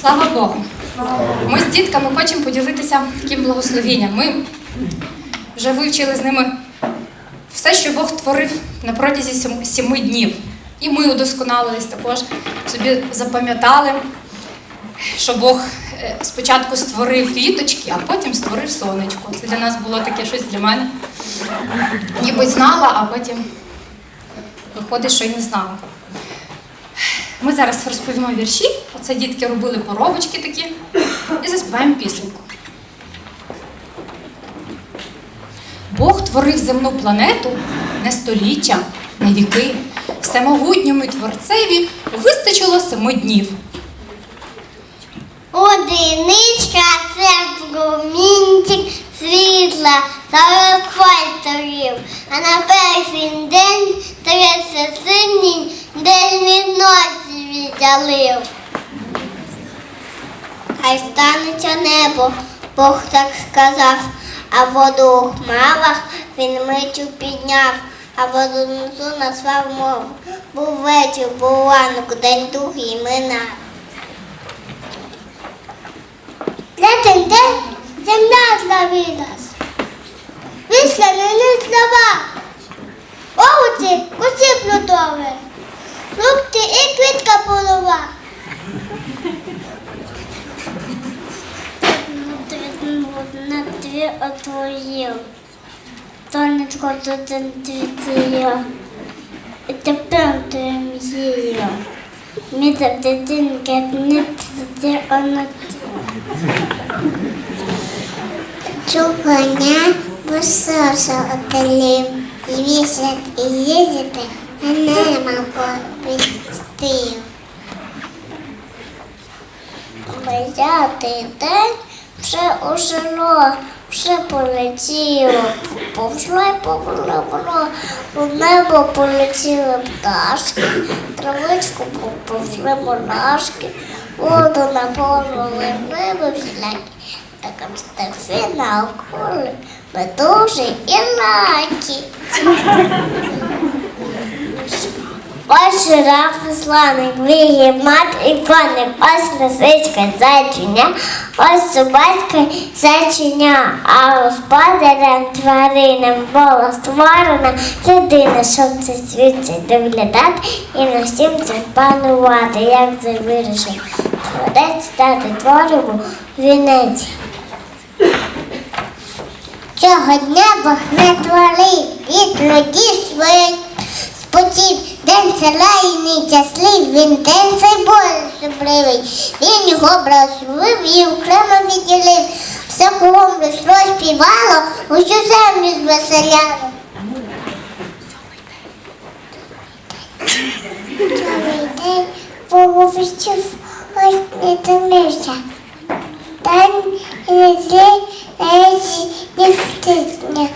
Слава Богу. Ми з дітками хочемо поділитися таким благословенням. Ми вже вивчили з ними все, що Бог творив на протязі сіми днів. І ми удосконалились також, собі запам'ятали, що Бог е, спочатку створив квіточки, а потім створив сонечко. Це для нас було таке щось для мене. Ніби знала, а потім виходить, що й не знала. Ми зараз розповімо вірші. Оце дітки робили поробочки такі і заспіваємо пісеньку. Бог творив земну планету не століття, не віки. Всемогутньому творцеві вистачило семи днів. Одиничка це промінчик світла та факторів. А на перший день тридцять синій ночі віддалив. Хай станеться небо, Бог так сказав, а воду у хмарах він миттю підняв, а воду внизу назвав мову. Був вечір, був ранок, день другий минав. Третій день земля зловилась. Вийшла на них слова. Овочі, кусі плодові, фрукти і квітка полова. На дві отворів. Тонечко тут інтуїція. І тепер ти мрію. Міта дитинка, не ти вона Чухання висоса отелів, вісять, і їздити, нема повістив. Взятий день вже ужило, вже полетіло, повзло й повзло, у небо полетіли пташки, травичку повзли монашки, воду наповнили риби всілякі, та камстафи на околи, медузи і лаки. Ось жирафи, слоник, віги, мат і коник, ось лисичка, зайчиня, ось собачка, зайчиня, а господарем тваринам була створена людина, щоб це світ доглядати і на всім це панувати, як це вирішив. Творець дати твориву вінець. Цього дня Бог не творив, від людей своїх спотів. День села і нечаслив, він день цей Божий особливий. Він його благословив і окремо відділив. Все кругом росло, співало, усю землю звеселяло. Цілий день ось не томився. День і не навіть не втисня.